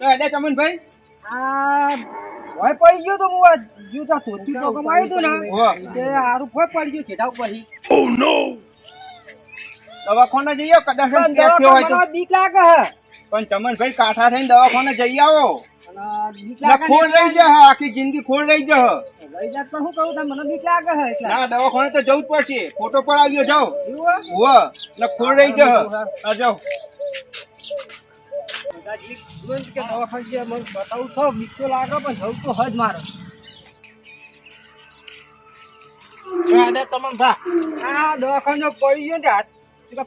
તો એટલે ચમનભાઈ. આ ભોય પડી ગયો તો હું આ જીવ તો તો કમાયું હતું ને. તે હારું ભોય પડી ગયો છેટા ઉપર હી. દવાખાને જઈએ કદાચ થયો હોય તો. બીક લાગે હે. પણ ચમનભાઈ કાઠા થઈને દવાખાને જઈ આવો. અને બીક ના લાગે ખોળ રહી જાય આખી જિંદગી ખોળ રહી જાય લઈ જાત પણ હું કહું તમને મને બીક લાગે હે એટલે. ના દવાખાને તો જવું જ પડશે. ફોટો પડાવ્યો જાઓ. એવું ને ખોળ રહી જાય આ જાઓ. દાદાજી જોયું કે દવાખાને જે મને બતાવું છો બીક તો લાગે પણ જવું તો હજ મારે. ચમનભા દવાખાને પડી ગયો ને હાથ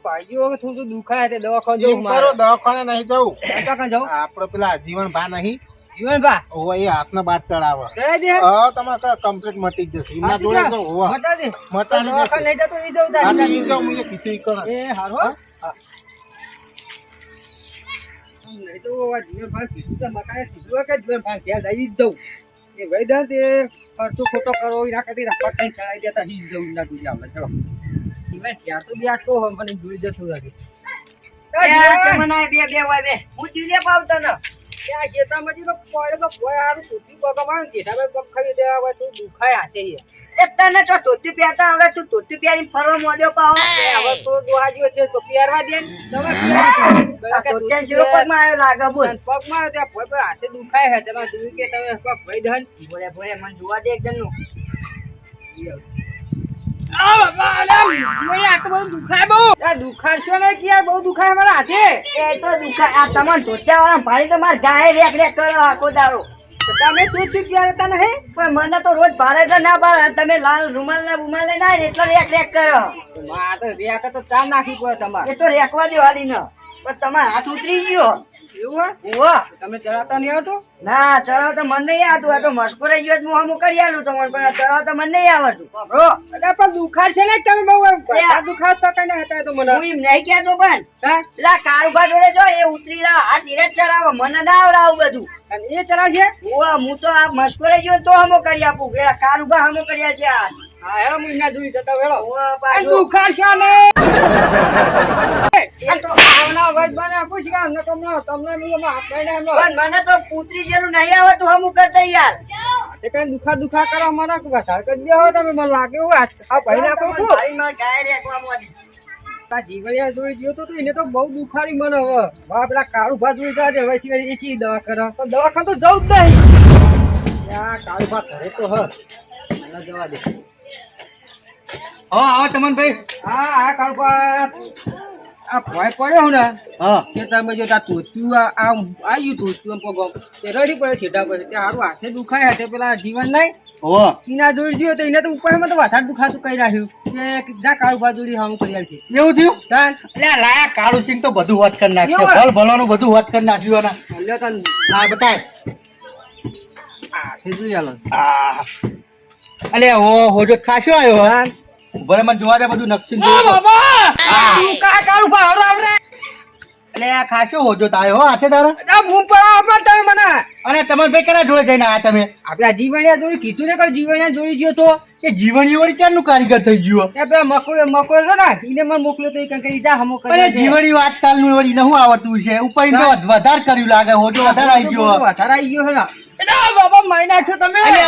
ભાઈઓ થોડું દુખાય તે દવાખાને જવું મારે. દવાખાને નહીં જવું. દવાખાને જવું? આપડે પેલા જીવન ભા નહીં. જીવનભા હોવે એ હાથના બાદ ચડાવે. હા તમારે કમ્પ્લીટ મટી જશે. એમના જોડે તો હોવા મટાડી દવાખાને નહીં જતો ઈ જવું તારે. અને ઈ કીધું એ હારો નહીં તો આ જીવનભાઈ કીધું તો મકાને સીધું કે જીવનભાઈ ત્યાં જઈ જ જવું. એ ભાઈ એ ખર્ચો ખોટો કરો એના કરતી રપટ થઈને ચડાઈ દેતા જ જવું ના તું આપણે. ચલો. જીવન ઘેર તો બી આટલો હોય, મને જોઈ જતું નથી બે બે હોય, બે. હું ચીલે પાવતો ને. ત્યાં ખેતરમાંથી તો પડે તો કોઈ હારું ધોતી પગમાં જેઠાભાઈ પગ ખાઈ દેવા હોય તો દુખાય હાથે. એક તને તો ધોતી પહેરતા આવડે તું ધોતી પહેરીને ફરવા મોડ્યો પાવ એ. હવે તો ડોહાજીઓ છે તો પહેરવા દે તમે દો. આ પગમાં આવ્યો લાગે બોલ. પગમાં આવ્યો ત્યાં ભોય ભોય હાથે દુખાય છે તમે જોયું કે તમે પગ ભોય ધન ભોરે ભોરે મને જોવા દે એકદમનું આ બાપા મને આટલું બધું દુખાય બહુ. આ દુખાડશો ને કે યાર બહુ દુખાય મારા હાથે. એ તો દુખાય. આ તમાર ધોતિયા વાળા ભારી તો માર ગાય રેક રેક કરો આખો દારો તો તમે પહેરતા નહીં? પણ મને તો રોજ ભારે તો ના ભારે તમે લાલ રૂમાલ ને રૂમાલ ને ના એટલે રેક રેક કરો. માં તો રેક તો ચા નાખી પડે તમારે. એ તો રેકવા દેવાની ન. પણ તમાર હાથ ઉતરી ગયો. એવું તમે નહીં આવતું? ના ચડાવ મને નહીં આવતું. આ તો મસ્કો રહી ગયો હું અમુક કરી આલું તમને પણ ચડાવ તો મને નહીં આવડતું. બાપરો એટલે પણ દુખાડશે ને તમે બહુ દુખાડ તો કઈ હતા તો મને? હું એમ નહીં કહેતો પણ. પેલા કારુબા જોડે જો એ ઉતરી રહ્યા આ ધીરે જ ચડાવો મને ના આવડે આવું બધું. અને એ ચડાવશે? ઉવા હું તો આ મસ્કો રહી ગયો તો હમો કરી આપું. પેલા કારુભા હમો કર્યા છે આ. હા હેડો મહિના જોઈ જતા હેડો ને. તો ને મને પુત્રી જેવું નહીં આવડતું હમું કરતા યાર. એ કઈ દુખા દુખા કરો મને વધારે કરી દે તમે મને લાગે એવું આ ભાઈ નાખો જીવડિયા જોડે ગયો તો એને તો બહુ દુખાડી મને હવે. બાપ પેલા કાળુ ભાત જોઈ જાજે હવે શિવાય એ ચી દવા કરે. પણ દવાખાન તો જવું જ નહીં. કાળુ ભાત ઘરે તો હ જવા દે. હા આવો ચમનભાઈ. હા આ કાળુ આ ભય પડ્યો ને હા. ખેતરમાં જો તા આ આમ આવ્યું તે રડી પડે છેટા તે હારું હાથે દુખાય હાથે પેલા જીવન નહીં. હો ઈના જોડી ગયો તો એને તો ઉપાયમાં તો વધારે દુખાતું કરી રાખ્યું કે જા કાળુ ભાત હામું કરી આલ છે એવું થયું? તાન. એટલે લાયા કાળુ સિંહ તો બધું વાત કરી નાખ્યો? ભલ ભલાનું બધું વાત કરી નાખ્યું અને લ્યો તન. આ બતાય. આ અલે ઓ હોજો ખાશો આવ્યો તાન. ભલે મને જોવા દે બધું નકશી ઓ બાબા! તું કા કાળું ભાત હરાવ રે? એટલે આ ખાશો હોજો તાયો હો હાથે તારા? આ હું પડા આપણા તમે મને. અને ચમનભાઈ કેના જોડે જઈને આ તમે? આપડા જીવણિયા જોડી કીધું ને કે જીવણિયા જોડી ગયો તો? એ જીવણીઓ વળી ક્યારનું કારીગર થઈ ગયો એ પેલા મકોડો મકોડો છે ને એને મને મોકલ્યો તો એ કંઈક જા હમો કરે અરે નું આજકાલનું વળી નહું આવડતું છે? ઉપર તો વધારે કર્યું લાગે હોજો વધારે આવી ગયો વધારે આવી ગયો છે ને.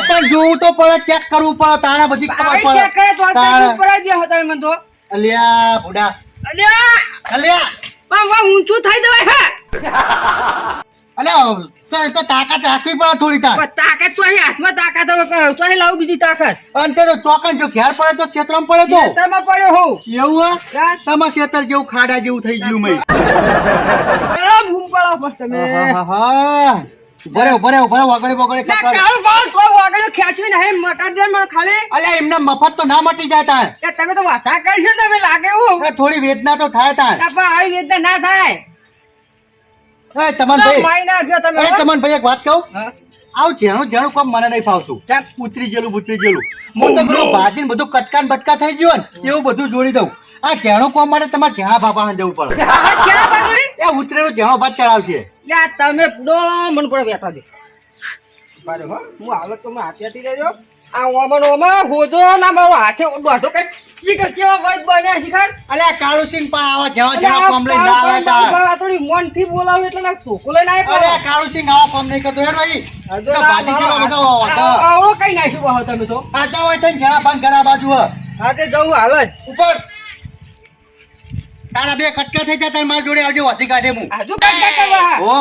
પણ જોવું તો પડે ચેક કરવું પડે તાણા બધી ખબર આવી ચેક કરે તો પડે આ તાણા. ચેક પડાઈ દે હતા મને તો. અલ્યા બુડા અલ્યા. અલ્યા. પણ વાહ ઊંચું થઈ જવાય હે? અલ્યા તો તો તાકાત રાખવી પડે થોડી તાર તાકાત તો અહીં હાથમાં તાકાત હવે તો અહીં લાવું બીજી તાકાત. અંતે તો ચોકન જો ઘેર પડે તો ક્ષેત્રમાં પડે તો? ખેતરમાં પડ્યો હોઉં એવું હે? હા? તમારા ખેતર જેવું ખાડા જેવું થઈ ગયું અરે પડો પણ તમે. ઊભા રહે, ઊભા રહે, ઊભા રહે, વગડે બગડે લે કપાળ. કાળું બાળ તો વાગડ્યો ખેંચવી ને મટા દે મને ખાલી. અલ્યા એમને મફત તો ના મટી જાય તાર કે તમે તો વાતા કરશો તમે લાગે એવું. થોડી વેદના તો થાય તાર પણ આવી વેદના ના થાય. એ ચમનભાઈ મારી નાખ્યો તમે અરે ચમનભાઈ એક વાત કહું? આવું જેણું જેણું કામ મને નહીં ફાવતું. કેમ? ઉતરી ગયેલું ઉતરી ગયેલું. હું તો પેલું ભાજીને બધું કટકાન બટકા થઈ ગયું ને એવું બધું જોડી દઉં. આ જેણું કોમ માટે તમારે જ્યાં બાપા જવું પડે? એ ઉતરેલું જ્યાં ભાત ચડાવશે. લે તમે પૂરો મન પડે બેઠા દે. બારે હો હું હાલત તો હાથે હટી રહેજો આ ઓમન ઓમા હોજો ના મારો હાથે દોઢો કઈ ઈ કે કેવા વૈદ બન્યા શિખર અલે કાળુ સિંહ પણ આવા જેવા જેવા આ કોમ લઈને કાળ આવે તાર. થોડી મનથી બોલાવ એટલે ના છોકો લઈને આવ્યો. અલે કાળુ સિંહ આવા કોમ નહીં કરતો. હેડો ઈ. તો બાજી કિલો બધો હતો. આવડો કઈ નાખ્યું બહો તમે તો? આટા હોય તો ઘણા ભાગ ઘણા બાજુ હ. હા તે જવું હાલ જ. ઉપર. તારા બે કટકા થઈ જાય તારી મારી જોડે આવજે વાથી કાઢે હું. કરવા ઓ.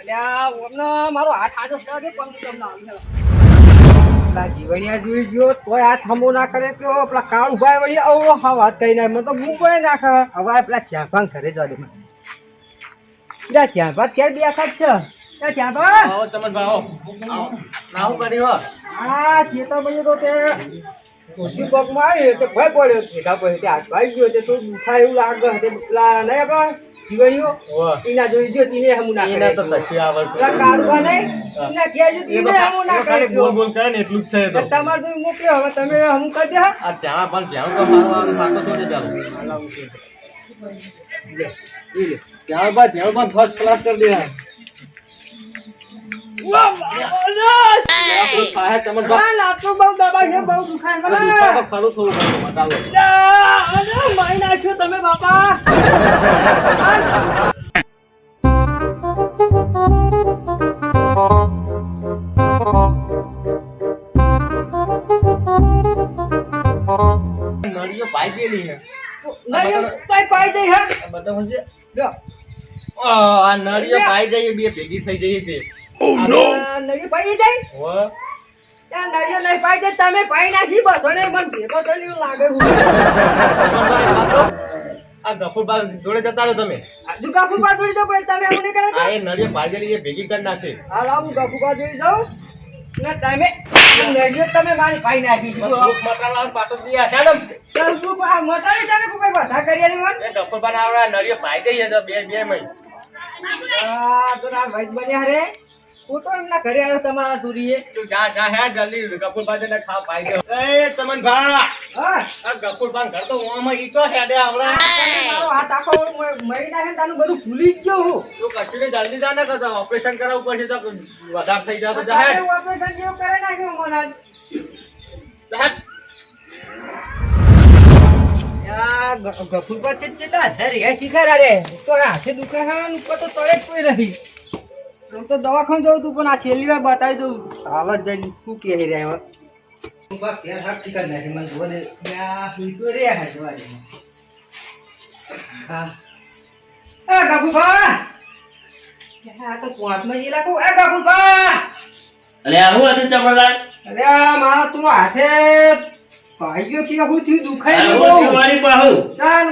અલ્યા ઓમનો મારો હાથ આજો છે પણ તમને આવી જીવણિયા જોઈ ગયો તોય હાથ હમો ના કરે પેલા કાળ વળી હા વાત કઈ ના મને તો હું કોઈ નાખે. હવે પેલા ચાંપાન ઘરે જવા દે મને. પેલા ચાંપા ક્યારે બે ખાત છે? પેલા ચાંપા આવો ચમનભાઈ આવો. આવો. નાહું કરી હો. આ શેતાભાઈએ તો તે. ઉદ્યોગ પગ મારી તો ભય પડ્યો ઠેઠા પડ્યો તે હાથ ભાઈ ગયો તે તો દુખાય એવું લાગે તે પેલા નહીં આપણા જીવણીઓ? એના જોઈ ગયો તીને હમું ના કરે તો કશી આવડતું પેલા કાઢવા નહીં? એના ઘેર જો એ હમું ના કરે બોલ બોલ કરે ને એટલું જ છે તો. તમારે તો મોકલ્યો હવે તમે હમું કરી દે આ જ્યાં પણ જ્યાં તો મારવાનું પાકો છોડી ચાલો. જ્યાં પણ જ્યાં પણ ફર્સ્ટ ક્લાસ કરી દે તમે બાપા નળીઓ પાઈ ગયેલી છે નહીં કઈ પાઈ જઈ હે. બધા સમજે આ નળીઓ પાઈ જઈએ બે ભેગી થઈ જઈએ છે no! નળી પાઈ જાય હો ત્યાં નળીઓ નહીં પાડી જાય તમે પાઈ નાખી ને મને ભેગો થઈને એવું લાગે આ ગફુરબા જોડે જતા રહો તમે. આજુ કાપુ પાછળ તો પછી તમે એવું નહીં કરે આ એ નળીઓ પાઈ ગયેલી એ ભેગી કરી નાખી. હાલ હું કાપુ પાછળ જાઉં. ને તમે નળીઓ તમે મારી પાઈ નાખી ભૂખ મટાડવા પાછો હેડમ શું આ તમે કોઈ બધા કરી આલી મન એ ગફુરબા ના આવડે નળીઓ પાઈ ગઈ તો બે બે મય આ તો ના ભાઈ બન્યા રે. ફોટો એમના ઘરે આવ્યો તમારા દૂરીએ. તું જા જા હે જલ્દી. ગફુરબા ને ખા પાઈ દે એ ચમન ભા આ ગફુરબા ઘર તો ઓમાં ઈ હેડે આવડે. મારો હાથ આખો મરી નાખે તાનું બધું ભૂલી જ ગયો હું. તું કશું જલ્દી જા ને કરતો ઓપરેશન કરાવવું પડશે તો વધારે થઈ જાય તો જા તારે ઓપરેશન જેવું કરે નાખ્યું મને જા હેડ. આ ગ- ગફુર પર છે ચેટલા હજાર રહ્યા શીખારા રે તો હાથે દુખે ઉપર તો તળે જ કોઈ રહી આમ તો દવાખાને જવું તું પણ આ છેલ્લી વાર બતાવી દઉં. હાલ જ જઈને શું કહે રહ્યા હવે હા. હા હું મારા તું હાથે ભાઈ ગયો કે હું થયું દુખાઈ હું બહુ. તાન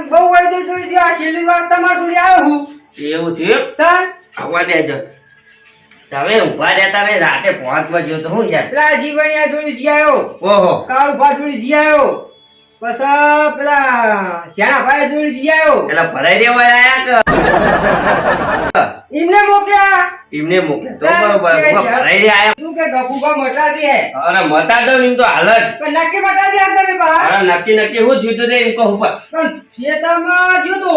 દ્યો. આ છેલ્લી વાર તમાર જોડે આવ્યો હું. એવું છે તાન. આવવા દેજો. તમે ઊભા રહેતા ને રાતે પહોંચવા ગયો તો હું યાર? પેલા જીવણિયા જોડી જી આવ્યો ઓહો. કાળુભા જોડી જી આવ્યો બસ પેલા જ્યાંભાઈ જોડી જી આવ્યો પેલા ભરાઈ દેવા આયા કે? એમને મોકલ્યા? એમને મોકલ્યા તો બરોબર. હું ભરાઈ દે આયા. તું કે ગફુભા મટા દે અરે મતા દો એમ તો હાલ જ. પણ નક્કી મટા દે આમ તમે બહાર અરે નક્કી નક્કી હું જીતું દે એમ કહું પણ. ખેતરમાં જ્યો તો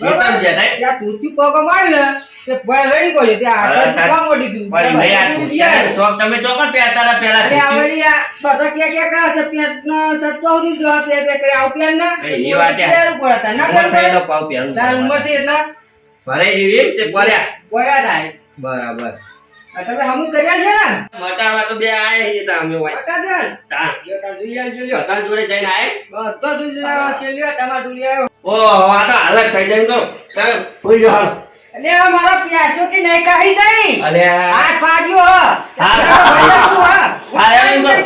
હું ખેતરમાં બરાબર? જ્યાં તા? ત્યાં તૂટ્યું પગમાં ને તે ત્યાં પણ મેં આ શોખ તમે પેલા બધા છે સટકો જો કરે. આવું પેન ના? એ વાતે તાર. ના ઉંમર થયેલો પહેરવું પાવ? તાર એટલા? તે થાય. બરાબર. તમે હમું કર્યા છે ને મટાડવા તો બે આયા હી તા અમે હોય દે તા જો તા જોઈ આવજો લ્યો. હતા જોડે જઈને આય બધો જોઈ લ્યો. છેલ્લી વાર તમારે જોઈ આવ્યો. ઓહો આ તો હાલત થઈ એમ કરો તમે ભૂલી હાલો. અલે આ મારા પ્યાસો કે નહીં કહી જઈ અલે હાથ પાડ્યો હ. હા.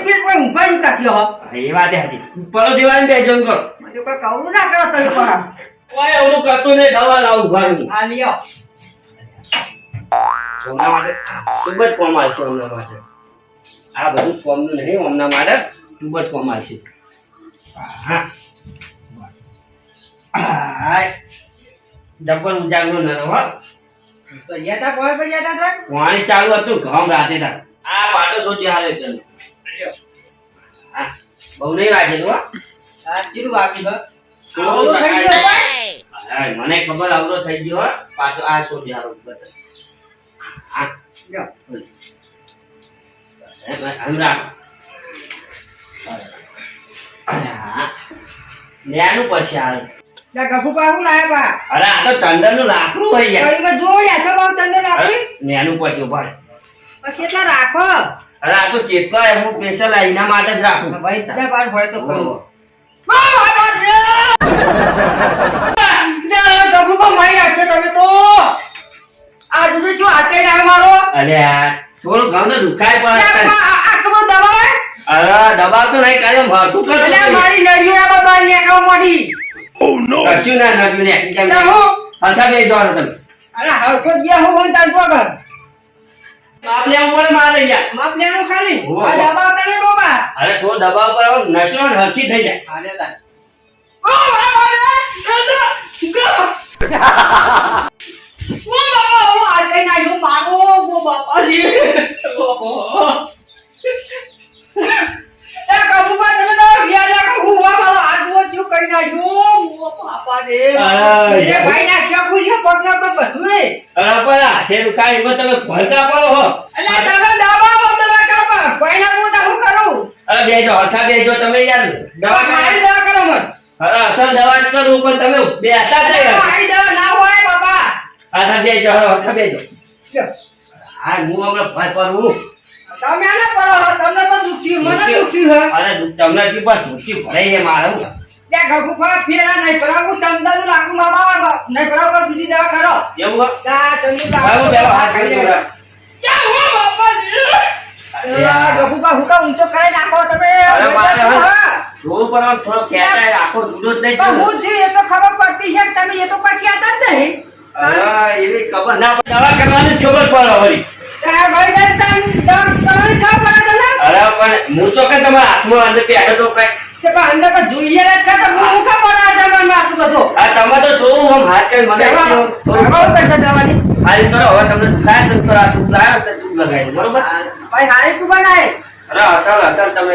પેટ કોઈ ઊંઘાઈ નું કાપ્યો હ. એ વાત હતી પરો દીવાન બેજો એમ કરો મને કોઈ કવડું ના કરો તમે પર ઓય ઓલું કરતું નહીં દવા લાવું ઘરનું આ લ્યો. ઓમના માટે ખૂબ જ કોમ છે હમણાં માટે. આ બધું કોમનું નહીં હમણાં માટે ખૂબ જ કોમ છે. હા. જબ્બર ઉજાગરો ન રહો તો ગયા તા કોઈ પર ગયા તા? પાણી ચાલુ હતું ઘઉં રાતે તા આ પાટો સુધી હારે છે. હા. બહુ નહીં વાગે તો હો. આ ચીરું વાગ્યું મને ખબર અવરો થઈ ગયો. પાછો આ સોજી હાલો બસ. નેનું પડશે હાલ. અરે આ તો લાકડું હોય યાર. જોડ્યા પડશે રહે. રાખો? અરે આ તો ચેતવા હું સ્પેશિયલ એના માટે જ રાખું. ભાઈ ત્યાં બાર ભય તો ખરો. ગફુમાં મારી નાખ્યો તમે તો. આ દૂધ જો હાથે આવે મારો? અરે આ થોડું ઘણું તો દુખાય પણ આ- દબાવે? અરે દબાવ તો નહીં કાયમ ભરતું એટલે નહીં. મારી નળીઓ આ બાબા ઓ નો કશું ના નડ્યું ને એકની જેમ. હું. પાછા બે જવાનું તમે. અરે હરખો ગયા હું વન તાર પગર માપ લેવું પડે મારે યાર માપ લેવાનું ખાલી. આ દબાવ તને બાબા અરે તો દબાવ પર આવો, નશો ને હરખી થઈ જાય. અરે તાર. ઓ બાબા રે ગો ઓ બાબા ઓ આ કઈ ના જો મારો ઓ બાપા લે એ કબુબા તમે તો વ્યાજા કા હુવા મારો આદવો જો કઈ ના જો ઓ બાપા રે અરે, એ ભાઈ ના ક્યાં પૂછ્યો પગના પર બધું એ અરે પણ હાથે દુખાય એમાં તમે ભરતા પડો હો અલ્યા તમે દબાવો તમે કાપા ભાઈ ના મોટા હું કરું બેજો હરખા બેજો તમે યાર દવા મારી દવા કરો મત અરે અસલ દવા જ કરું પણ તમે બેઠા જ નહીં. મારી દવા ના હોય બાબા હાથા બે જો હરખા બે જો આ હું હમણાં ભર પડું તમે આને પડો તમને તો દુખી મને દુખી. હે. અરે તમને ટી બસ દુખી ભરાઈ જાય મારું ત્યાં ગભુ ફા ફેરા નહીં પડાવું ચંદન લાકડું મામા નહીં પડાવ કર બીજી દવા કરો. એવું હો? તા ચંદન હવે હું હાથ ખાઈ દે ચા હો બાપા હુકા ઊંચો કરી નાખો તમે. અરે મારે પણ થોડો ખેંચાય આખો જુદો જ નહીં પણ હું છું એ તો ખબર પડતી છે તમે એ તો કોઈ કહેતા જ નહીં. અરે એવી ખબર ના. દવા કરવાની ખબર પડે વળી. તમ અરે પણ હું તો કઈ તમારા હાથમાં અંદર પેડો તો કઈ અંદર તો જોઈએ જ તો હું મુકા પડે આ આટલું બધું આ તમે તો જોવું આમ હાથ કઈ મને દવા પૈસા દેવાની હારી કરો હવે તમને થાય તો આ શું થાય તો લગાવી દો, બરોબર ભાઈ હારી તું બનાય અરે અસલ અસલ તમે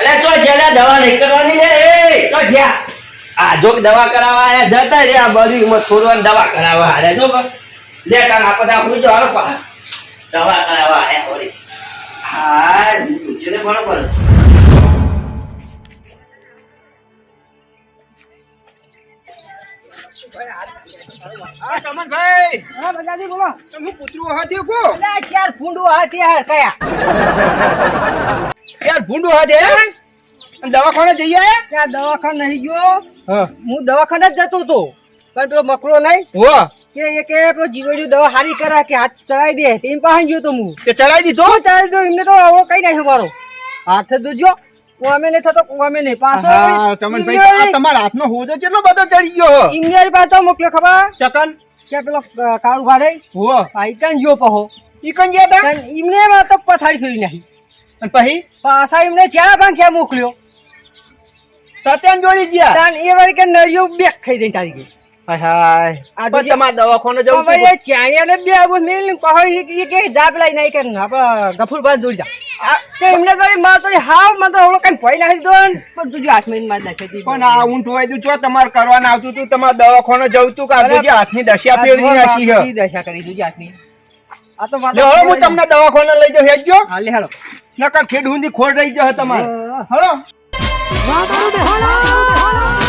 અરે ચો જેડા દવા નહીં કરવાની લે એ તો જ્યા. આ જો દવા કરાવવા આયા જતા રે આ બધી માં થોરવાન દવા કરાવવા અરે જો લે કાન આપતા હું જો હાલો પા. દવા કરાવવા આયા ઓરી હા પૂછને બરોબર હા ચમનભાઈ તમે કૂતરું હાથે કો. ચાર ફૂંડું હાથી હાર કયા? યાર ભૂંડું હાથે દવાખાને જઈએ ત્યાં દવાખાને નહીં ગયો. હું. દવાખાને જ જતો હતો. પણ પેલો મકરો નહીં. હો કે એ કે પેલો જીવડ્યું દવા હારી કરા કે હાથ ચડાવી દે. તેમ પાસે ગયો તો હું. તે ચડાઈ દીધો? ચડાવી દો એમને તો આવડો કઈ નાખ્યો મારો હાથ દુજો કોમે નહીં થતો કોમે નહીં. પાછો હા ચમનભાઈ આ તમારા હાથનો હોજો કેટલો બધો ચડી ગયો હ. ઇન્ડિયન પાસે મોકલ્યો ખબર? ચકન. કે પેલો કાળું ભાડે? હો આઈકન ગયો પહો? ઈ કન તા? માં તો પથારી ફેરી નાખી. અને પછી? પાછા એમને ચાર પાંખ્યા મોકલ્યો. તાત્યાન જોડી ગયા. તાન એ કે નળિયો બેક થઈ જઈ તારી ગઈ હાય તમારે દવાખાને જવું હવે છે ચાણિયાને બે આવું મેલ કહો એ કે- જાપ લઈ નહીં કે આપણા જા. આ એમને તો માર તો હાવ મને તો હવળો કઈ ભય નાખી દો પણ તું હાથમાં માર નાખે પણ આ ઊંટ હોય તું છો તમારે કરવાનું આવતું તું તમારે દવાખાને જવું તું કે આ જોજે હાથની દશા ફેરવી નાખી છે. દશા કરી તું હાથની. આ તો લે હું તમને દવાખાને લઈ જાઉં હેજો હા લે હાલો નકર ખેડ હુંદી ખોડ રહી જશે તમારે. હા. હલો વાહ, વાહ, વાહ, વાહ.